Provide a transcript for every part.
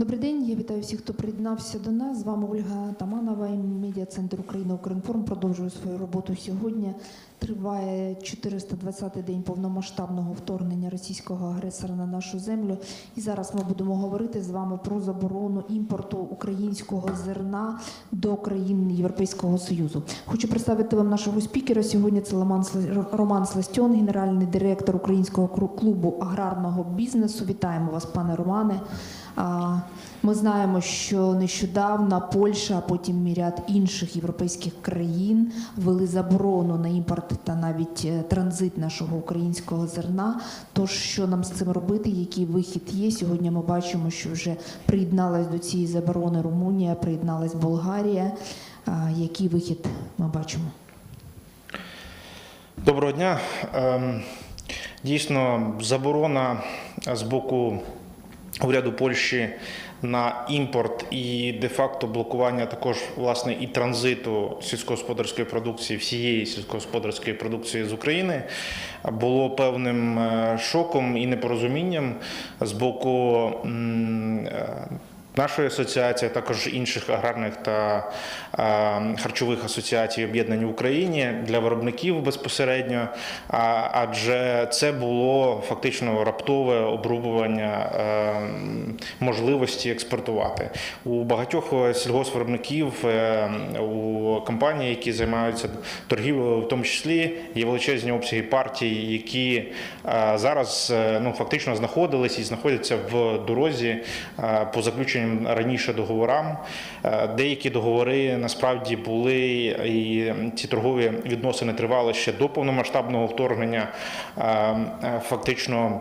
Добрий день, я вітаю всіх, хто приєднався до нас. З вами Ольга Таманова і медіа-центр України Укрінформ продовжує свою роботу сьогодні. Триває 420-й день повномасштабного вторгнення російського агресора на нашу землю. І зараз ми будемо говорити з вами про заборону імпорту українського зерна до країн Європейського Союзу. Хочу представити вам нашого спікера. Сьогодні це Роман Сла- Роман Сластьон, генеральний директор Українського клубу аграрного бізнесу. Вітаємо вас, пане Романе. Ми знаємо, що нещодавно Польща, а потім ряд інших європейських країн ввели заборону на імпорт та навіть е, транзит нашого українського зерна. Тож що нам з цим робити? Який вихід є? Сьогодні ми бачимо, що вже приєдналась до цієї заборони Румунія, приєдналась Болгарія. Який вихід ми бачимо? Доброго дня. Ем, Дійсно, заборона з боку уряду Польщі на імпорт і де-факто блокування також власне і транзиту сільськогосподарської продукції, всієї сільськогосподарської продукції з України було певним е, шоком і непорозумінням з боку. Е, Нашої асоціації, а також інших аграрних та е, харчових асоціацій об'єднань в Україні для виробників безпосередньо, адже це було фактично раптове обрубування е, можливості експортувати. У багатьох сільгоспвиробників, е, у компаній, які займаються торгівлею, в тому числі є величезні обсяги партій, які е, зараз е, ну фактично знаходились і знаходяться в дорозі е, по раніше договорам. Е, Деякі договори насправді були і ці торгові відносини тривали ще до повномасштабного вторгнення. Е, е, Фактично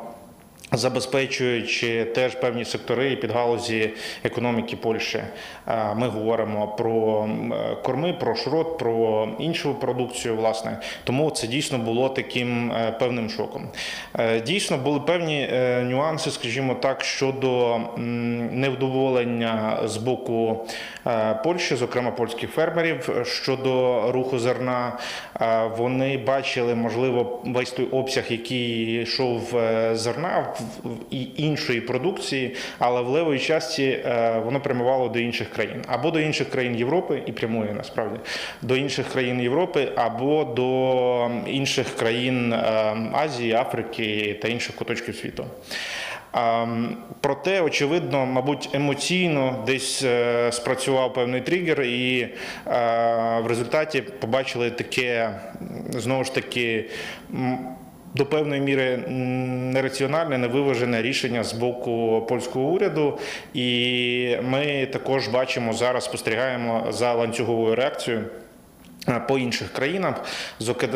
забезпечуючи теж певні сектори і підгалузі економіки Польщі. Ми говоримо про корми, про шрот, про іншу продукцію. Власне, тому це дійсно було таким е, певним шоком. Е, Дійсно, були певні е, нюанси, скажімо так, щодо невдоволення з боку Польщі, зокрема польських фермерів, щодо руху зерна. Вони бачили, можливо, весь той обсяг, який йшов зерна в- і іншої продукції, але в левої часті е, воно прямувало до інших країн або до інших країн Європи і прямує насправді до інших країн Європи, або до інших країн е, Азії, Африки та інших куточків світу. Проте, очевидно, мабуть, емоційно десь е, спрацював певний тригер, і е, в результаті побачили таке знову ж таки. До певної міри нераціональне, невиважене рішення з боку польського уряду, і ми також бачимо зараз, спостерігаємо за ланцюговою реакцією. е, По інших країнах,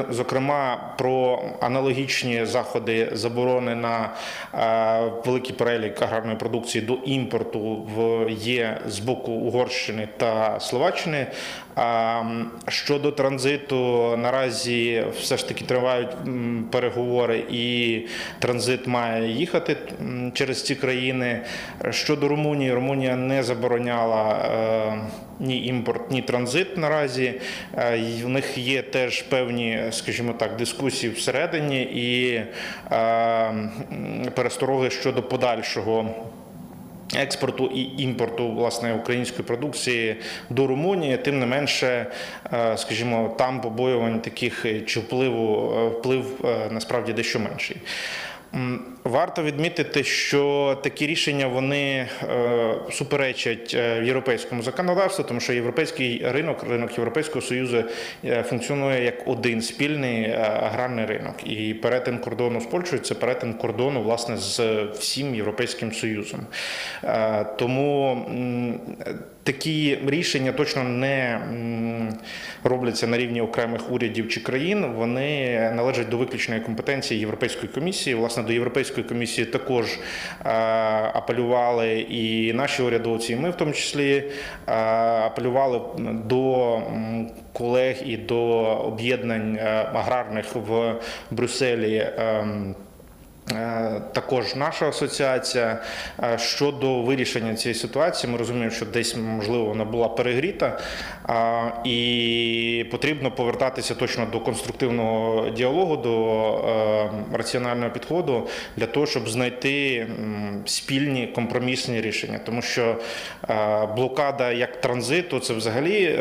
зокрема про аналогічні заходи заборони на е, великий перелік аграрної продукції до імпорту в є з боку Угорщини та Словаччини. Щодо транзиту, наразі все ж таки тривають переговори, і транзит має їхати через ці країни. Щодо Румунії, Румунія не забороняла е, ні імпорт, ні транзит наразі. Е, В них є теж певні, скажімо так, дискусії всередині і е, перестороги щодо подальшого. Експорту і імпорту власне української продукції до Румунії, тим не менше, е, скажімо, там побоювань таких е, чи впливу е, вплив насправді дещо менший. Варто відмітити, що такі рішення вони е, суперечать е, європейському законодавству, тому що європейський ринок, ринок Європейського союзу е, функціонує як один спільний аграрний ринок. І перетин кордону з Польщею це перетин кордону власне з всім європейським союзом. Тому такі рішення точно не робляться на рівні окремих урядів чи країн. Вони належать до виключної компетенції Європейської комісії. Власне, до Європейської комісії також е, апелювали і наші урядовці, і ми в тому числі е, апелювали до колег і до об'єднань е, аграрних в Брюсселі. Е, Також наша асоціація Е, щодо вирішення цієї ситуації, ми розуміємо, що десь можливо вона була перегріта, і потрібно повертатися точно до конструктивного діалогу, до е, раціонального підходу для того, щоб знайти спільні компромісні рішення, тому що блокада як транзиту це взагалі,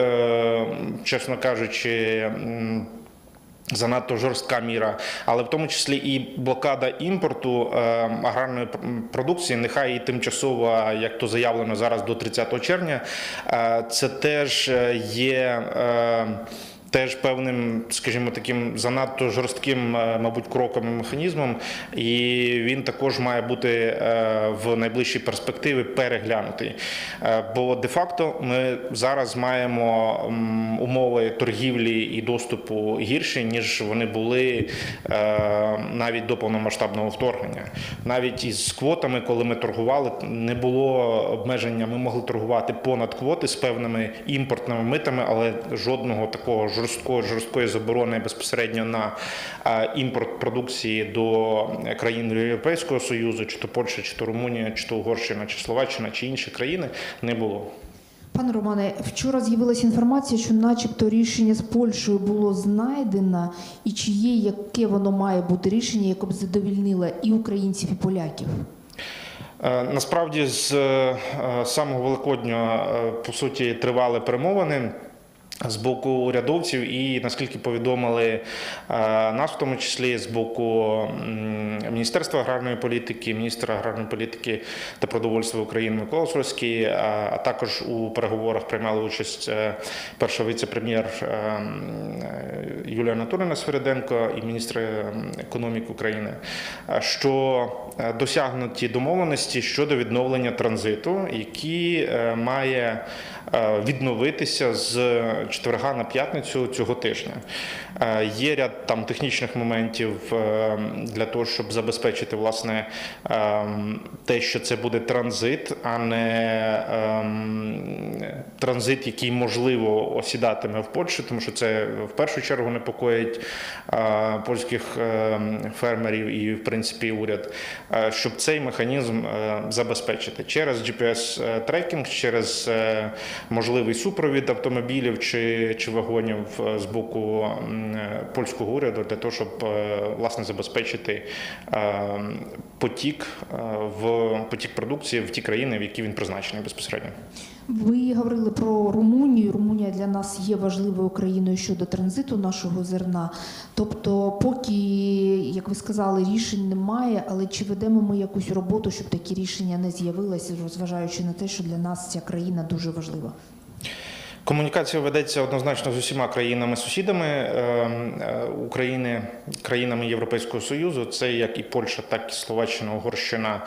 чесно кажучи. Занадто жорстка міра, але в тому числі і блокада імпорту е, аграрної продукції, нехай і тимчасова, як то заявлено зараз до 30 червня. Е, це теж е, є. Теж певним, скажімо, таким занадто жорстким, е, мабуть, кроком і механізмом, і він також має бути е, в найближчій перспективі переглянутий. Е, Бо де-факто ми зараз маємо умови торгівлі і доступу гірші, ніж вони були навіть до повномасштабного вторгнення. Навіть із квотами, коли ми торгували, не було обмеження. Ми могли торгувати понад квоти з певними імпортними митами, але жодного такого жорсткої жорсткої заборони безпосередньо на е, імпорт продукції до країн Європейського Союзу, чи то Польща, чи то Румунія, чи то Угорщина, чи Словаччина, чи інші країни не було. Пане Романе, вчора з'явилася інформація, що начебто рішення з Польщею було знайдено, і чи є яке воно має бути рішення, яке б задовільнило і українців, і поляків? Е, Насправді з е, самого Великодня е, по суті тривали перемовини. З боку урядовців, і наскільки повідомили е, нас, в тому числі з боку Міністерства аграрної політики, міністра аграрної політики та продовольства України Микола Сольський, а а також у переговорах приймали участь е, перша віце-прем'єр е, е, Юлія Анатоліївна Свериденко і міністр е, економіки України, е, що е, досягнуті домовленості щодо відновлення транзиту, які е, має е, відновитися з четверга на п'ятницю цього тижня. Е, Є ряд там технічних моментів е, для того, щоб забезпечити власне е, те, що це буде транзит, а не е, транзит, який можливо осідатиме в Польщі, тому що це в першу чергу непокоїть е, польських е, фермерів і, в принципі, уряд, е, щоб цей механізм е, забезпечити через GPS-трекінг, через е, можливий супровід автомобілів чи, чи вагонів е, з боку е, польського уряду для того, щоб е, власне забезпечити потік в потік продукції в ті країни, в які він призначений безпосередньо. Ви говорили про Румунію. Румунія для нас є важливою країною щодо транзиту нашого зерна. Тобто, поки, як ви сказали, рішень немає, але чи ведемо ми якусь роботу, щоб такі рішення не з'явилися, зважаючи на те, що для нас ця країна дуже важлива? Комунікація ведеться однозначно з усіма країнами-сусідами е, е, України, країнами Європейського Союзу. Це як і Польща, так і Словаччина, Угорщина,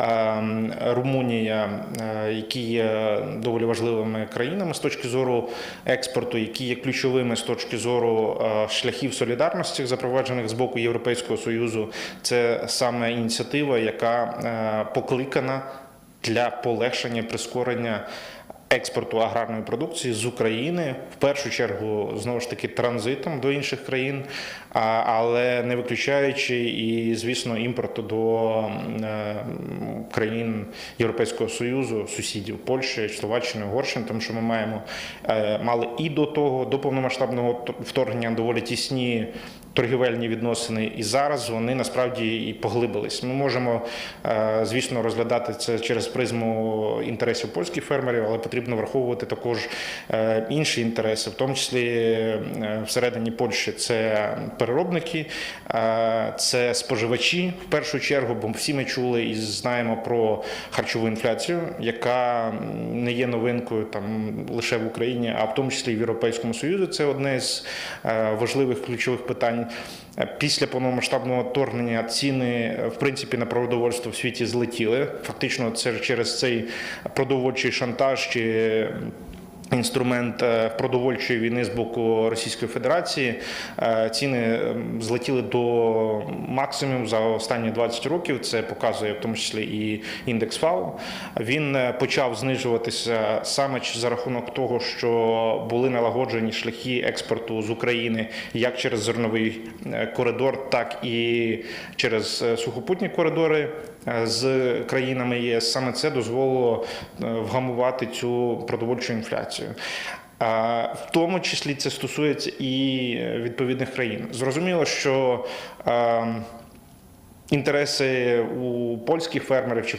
е, Румунія, е, які є доволі важливими країнами з точки зору експорту, які є ключовими з точки зору е, шляхів солідарності, запроваджених з боку Європейського Союзу. Це саме ініціатива, яка покликана для полегшення прискорення експорту аграрної продукції з України в першу чергу знову ж таки транзитом до інших країн, але не виключаючи і, звісно, імпорту до е, країн Європейського союзу, сусідів Польщі, Словаччини, Угорщини, тому що ми маємо е, мали і до того, до повномасштабного вторгнення доволі тісні. Торгівельні відносини, і зараз вони насправді і поглибились. Ми можемо, е, звісно, розглядати це через призму інтересів польських фермерів, але потрібно враховувати також е, інші інтереси, в тому числі е, всередині Польщі це переробники, це споживачі в першу чергу, бо всі ми чули і знаємо про харчову інфляцію, яка не є новинкою там лише в Україні, а в тому числі і в Європейському Союзі. Це одне з важливих ключових питань. Е, Після повномасштабного вторгнення ціни е, в принципі на продовольство в світі злетіли. Фактично, це через цей продовольчий шантаж чи інструмент е, продовольчої війни з боку Російської Федерації. Е, Ціни злетіли до максимуму за останні 20 років. Це показує в тому числі і індекс ФАО. Він е, почав знижуватися саме за рахунок того, що були налагоджені шляхи експорту з України як через зерновий коридор, так і через сухопутні коридори з країнами ЄС. Саме це дозволило е, вгамувати цю продовольчу інфляцію. А В тому числі це стосується і е, відповідних країн. Зрозуміло, що е, інтереси у польських фермерів чи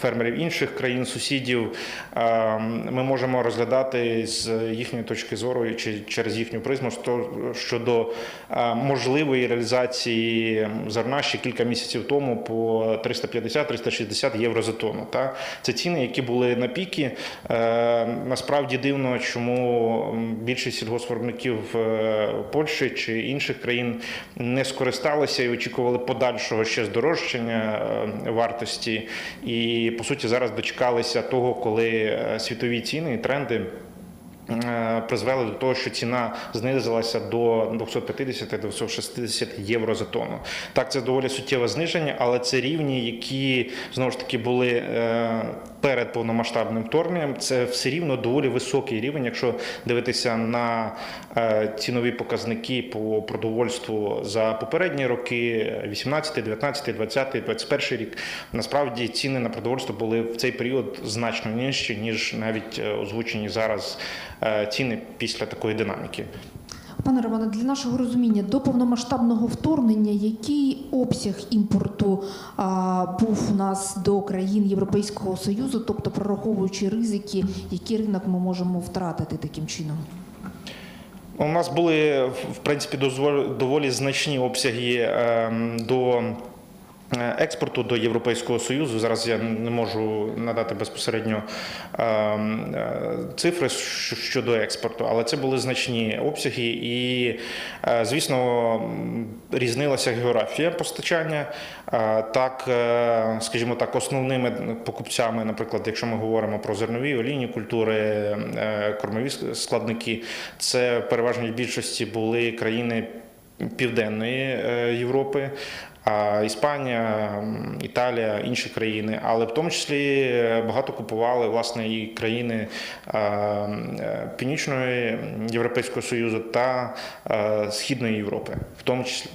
фермерів інших країн сусідів е, ми можемо розглядати з їхньої точки зору чи через їхню призму щодо е, можливої реалізації зерна ще кілька місяців тому по 350-360 євро за тонну. Та це ціни, які були на піки. Е, Насправді дивно, чому більшість сільгоспвиробників е, Польщі чи інших країн не скористалися і очікували подальшого ще здорожчання е, вартості. І по суті зараз дочекалися того, коли е, світові ціни і тренди. Е, Призвели до того, що ціна знизилася до 250-260 євро за тонну. Так, це доволі суттєве зниження, але це рівні, які знову ж таки були е, перед повномасштабним вторгненням. Це все рівно доволі високий рівень, якщо дивитися на е, цінові показники по продовольству за попередні роки, 18, 19, 20, 21 рік. Насправді ціни на продовольство були в цей період значно нижчі, ніж навіть озвучені зараз ціни після такої динаміки. Пане Романе, для нашого розуміння, до повномасштабного вторгнення, який обсяг імпорту а, був у нас до країн Європейського Союзу, тобто прораховуючи ризики, який ринок ми можемо втратити таким чином? У нас були в принципі доволі значні обсяги ем, до. Е, Експорту до Європейського Союзу зараз я не можу надати безпосередньо ем, е, цифри щодо експорту, але це були значні обсяги, і е, звісно різнилася географія постачання. Так, скажімо так, основними покупцями, наприклад, якщо ми говоримо про зернові олійні культури, кормові складники, це в переважній більшості були країни Південної Європи. Іспанія, Італія, інші країни, але в тому числі е, багато купували власне і країни е, е, Північної Європейського Союзу та Східної Європи, в тому числі.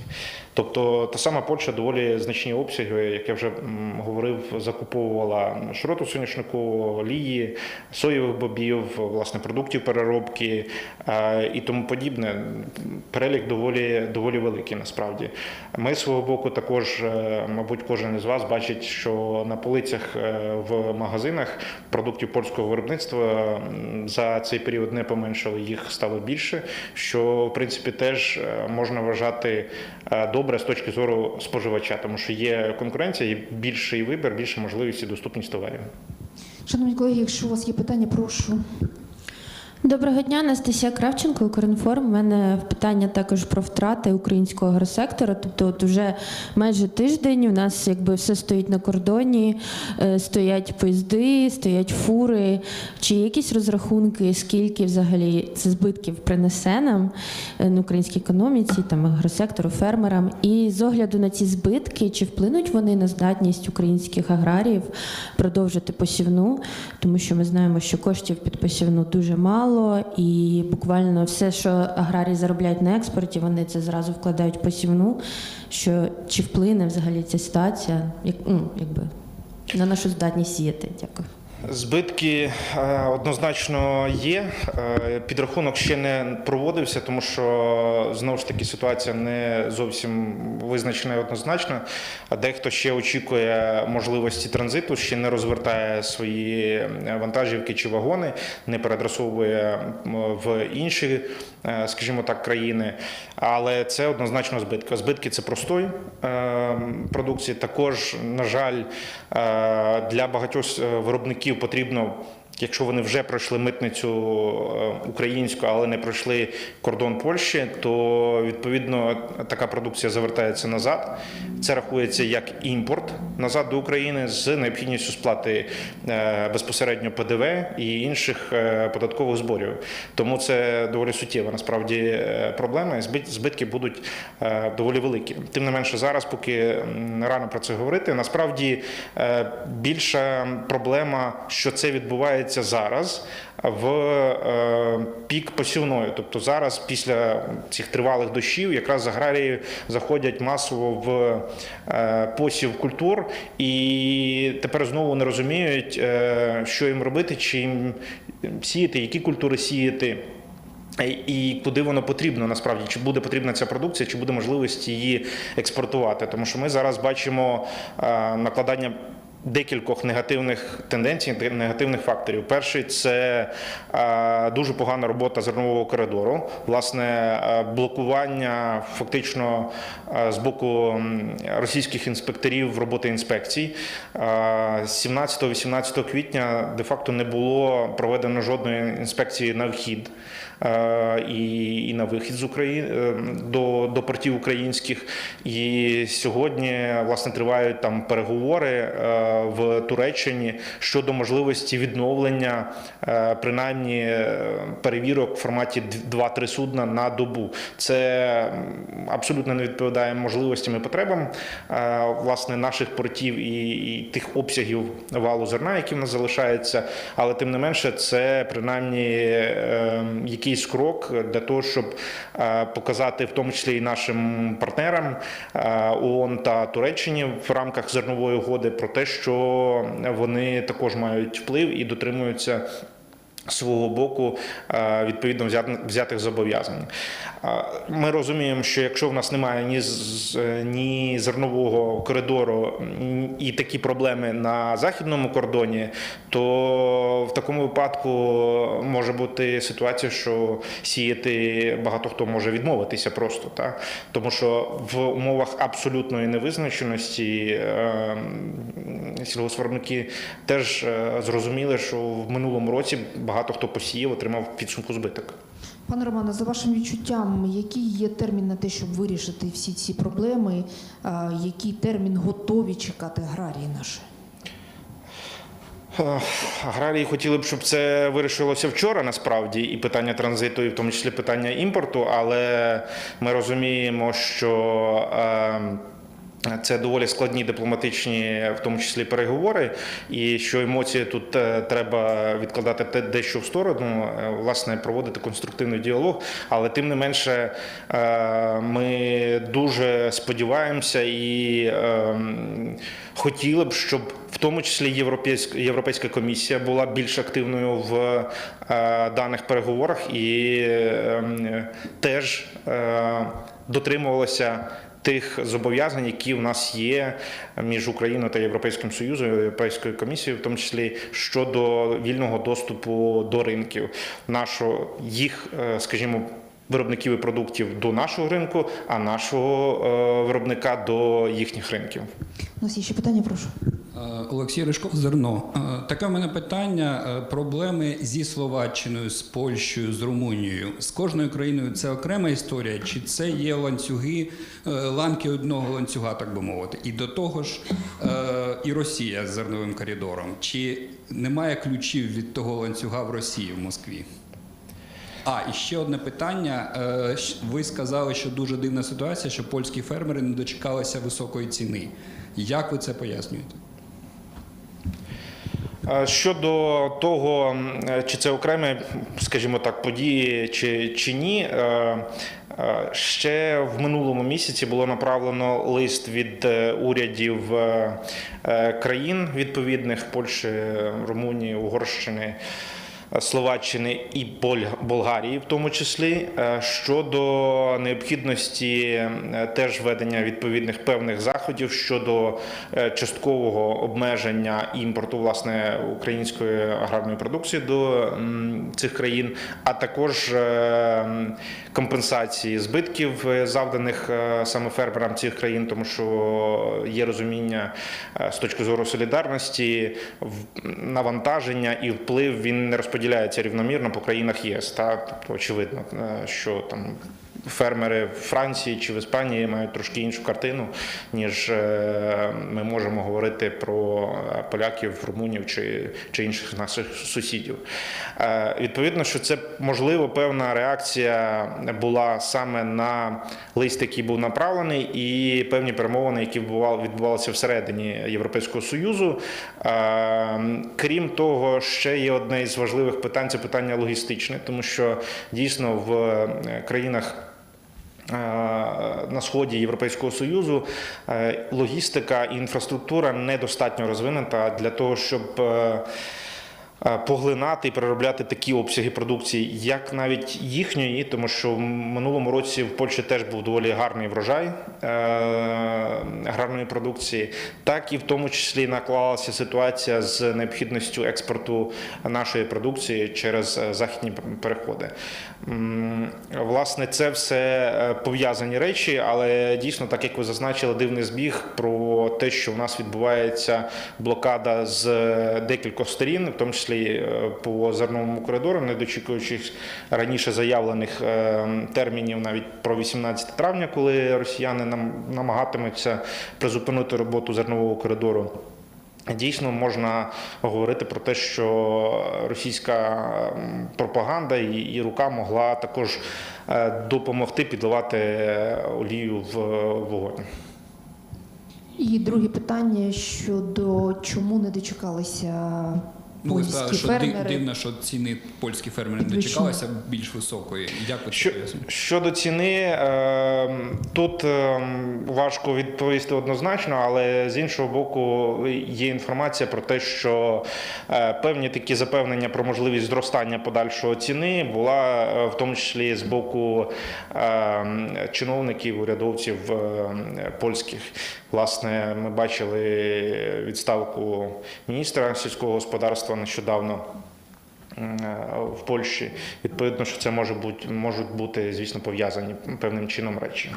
Тобто та сама Польща доволі значні обсяги, як я вже говорив, закуповувала широту соняшнику, олії, соєвих бобів, власне, продуктів переробки е, і тому подібне. Перелік доволі доволі великий насправді. Ми з свого боку також, е, мабуть, кожен із вас бачить, що на полицях е, в магазинах продуктів польського виробництва за цей період не поменшало, їх стало більше, що в принципі теж можна вважати е, добре з точки зору споживача, тому що є конкуренція, є більший вибір, більша можливість і доступність товарів. Шановні колеги, якщо у вас є питання, прошу. Доброго дня, Анастасія Кравченко, Укрінформ. У мене питання також про втрати українського агросектора. Тобто, от уже майже тиждень у нас якби все стоїть на кордоні, е, стоять поїзди, стоять фури. Чи якісь розрахунки, скільки взагалі це збитків принесе нам е, на українській економіці, там агросектору, фермерам? І з огляду на ці збитки, чи вплинуть вони на здатність українських аграріїв продовжити посівну? Тому що ми знаємо, що коштів під посівну дуже мало, і буквально все, що аграрії заробляють на експорті, вони це зразу вкладають посівну. Що чи вплине взагалі ця ситуація, як ну, якби на нашу здатність сіяти? Дякую. Збитки е, однозначно є. Е, Підрахунок ще не проводився, тому що знову ж таки ситуація не зовсім визначена і однозначно. А Дехто ще очікує можливості транзиту, ще не розвертає свої е, вантажівки чи вагони, не передрасовує в інші, скажімо так, країни. Але це однозначно збитки. Збитки це простої е, продукції. Також, на жаль, е, для багатьох е, виробників потрібно Якщо вони вже пройшли митницю е, українську, але не пройшли кордон Польщі, то відповідно така продукція завертається назад. Це рахується як імпорт назад до України з необхідністю сплати е, безпосередньо ПДВ і інших е, податкових зборів. Тому це доволі суттєва насправді проблема. і збит- Збитки будуть доволі великі. Тим не менше, зараз, поки рано про це говорити, насправді більша проблема, що це відбувається зараз в е, пік посівної. Тобто зараз, після цих тривалих дощів, якраз аграрії заходять масово в е, посів культур, і тепер знову не розуміють, е, що їм робити, чи їм сіяти, які культури сіяти. І куди воно потрібно насправді, чи буде потрібна ця продукція, чи буде можливість її експортувати? Тому що ми зараз бачимо накладання декількох негативних тенденцій, негативних факторів. Перший це дуже погана робота зернового коридору, власне, блокування фактично з боку російських інспекторів роботи інспекцій. Е, 17-18 квітня де-факто не було проведено жодної інспекції на вхід і, і на вихід з України е, до, до портів українських. І сьогодні власне тривають там переговори е, в Туреччині щодо можливості відновлення е, принаймні перевірок в форматі 2-3 судна на добу. Це абсолютно не відповідає можливостям і потребам власне наших портів і, і тих обсягів валу зерна, які в нас залишаються. Але тим не менше, це принаймні е, якийсь крок для того, щоб е, показати в тому числі і нашим партнерам е, ООН та Туреччині в рамках зернової угоди про те, що вони також мають вплив і дотримуються. Свого боку е, відповідно взятих зобов'язань. Е, Ми розуміємо, що якщо в нас немає ні, з- ні зернового коридору і такі проблеми на західному кордоні, то в такому випадку може бути ситуація, що сіяти багато хто може відмовитися просто, так? тому що в умовах абсолютної невизначеності е, сільгоспвиробники теж е, зрозуміли, що в минулому році багато хто посіяв, отримав підсумку збиток. Пане Романе, за вашим відчуттям, який є термін на те, щоб вирішити всі ці проблеми? Який термін готові чекати аграрії наші? Е, Аграрії хотіли б, щоб це вирішилося вчора, насправді, і питання транзиту, і в тому числі питання імпорту, але ми розуміємо, що. Це доволі складні дипломатичні, в тому числі переговори, і що емоції тут е, треба відкладати те дещо в сторону, е, власне, проводити конструктивний діалог. Але тим не менше, е, ми дуже сподіваємося і е, хотіли б, щоб в тому числі Європейська Європейська комісія була більш активною в даних переговорах і е, теж дотримувалася тих зобов'язань, які в нас є між Україною та Європейським Союзом, Європейською комісією, в тому числі щодо вільного доступу до ринків, нашого їх, е, скажімо. Виробників і продуктів до нашого ринку, а нашого е, виробника до їхніх ринків. У нас є ще питання, прошу. Е, Олексій Ришков, зерно. Е, Таке в мене питання. Е, Проблеми зі Словаччиною, з Польщею, з Румунією. З кожною країною це окрема історія, чи це є ланцюги, ланки одного ланцюга, так би мовити. І до того ж, і Росія з зерновим коридором. Чи немає ключів від того ланцюга в Росії в Москві? А, і ще одне питання. Ви сказали, що дуже дивна ситуація, що польські фермери не дочекалися високої ціни. Як ви це пояснюєте? Е, Щодо того, е, чи це окремі, скажімо так, події чи, чи ні, е, ще в минулому місяці було направлено лист від урядів країн відповідних Польщі, Румунії, Угорщини. Словаччини і Болгарії, в тому числі Е, щодо необхідності е, теж введення відповідних певних заходів щодо е, часткового обмеження імпорту власне української аграрної продукції до цих країн, а також компенсації збитків, завданих саме фермерам цих країн, тому що є розуміння з точки зору солідарності, навантаження і вплив він не розподіляється рівномірно по країнах ЄС. Та тобто очевидно, е, що там. Фермери в Франції чи в Іспанії мають трошки іншу картину, ніж е, ми можемо говорити про е, поляків, румунів чи, чи інших наших сусідів. Е, Відповідно, що це можливо певна реакція була саме на лист, який був направлений, і певні перемовини, які відбували- відбувалися всередині Європейського союзу. Крім того, ще є одне із важливих питань це питання логістичне, тому що дійсно в країнах. Е, На сході Європейського союзу е, логістика і інфраструктура недостатньо розвинена для того, щоб е, поглинати і переробляти такі обсяги продукції, як навіть їхньої, тому що в минулому році в Польщі теж був доволі гарний врожай е, аграрної продукції, так і в тому числі наклалася ситуація з необхідністю експорту нашої продукції через е, західні переходи. Власне, це все е, пов'язані речі, але дійсно, так як ви зазначили, дивний збіг про те, що у нас відбувається блокада з е, декількох сторін, в тому числі е, по зерновому коридору, не дочікуючись раніше заявлених е, термінів, навіть про 18 травня, коли росіяни намагатимуться призупинити роботу зернового коридору. Дійсно можна говорити про те, що російська пропаганда і, рука могла також е, допомогти підливати олію в вогонь. І друге питання щодо чому не дочекалися Ну, ви польські сказали, що фермери. дивно, що ціни польські фермери не дочекалися більш високої. Як ви Що, щодо ціни, е, тут е, важко відповісти однозначно, але з іншого боку, є інформація про те, що е, певні такі запевнення про можливість зростання подальшого ціни була е, в тому числі з боку е, чиновників, урядовців польських. Власне, ми бачили відставку міністра сільського господарства нещодавно. Е, в Польщі. Відповідно, що це може бути можуть бути, звісно, пов'язані певним чином речі.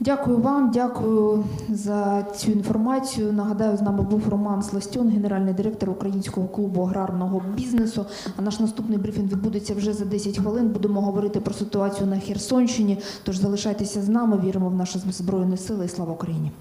Дякую вам, дякую за цю інформацію. Нагадаю, з нами був Роман Сластьон, генеральний директор Українського клубу аграрного бізнесу. А наш наступний брифінг відбудеться вже за 10 хвилин. Будемо говорити про ситуацію на Херсонщині. Тож залишайтеся з нами. Віримо в наші збройні сили і слава Україні.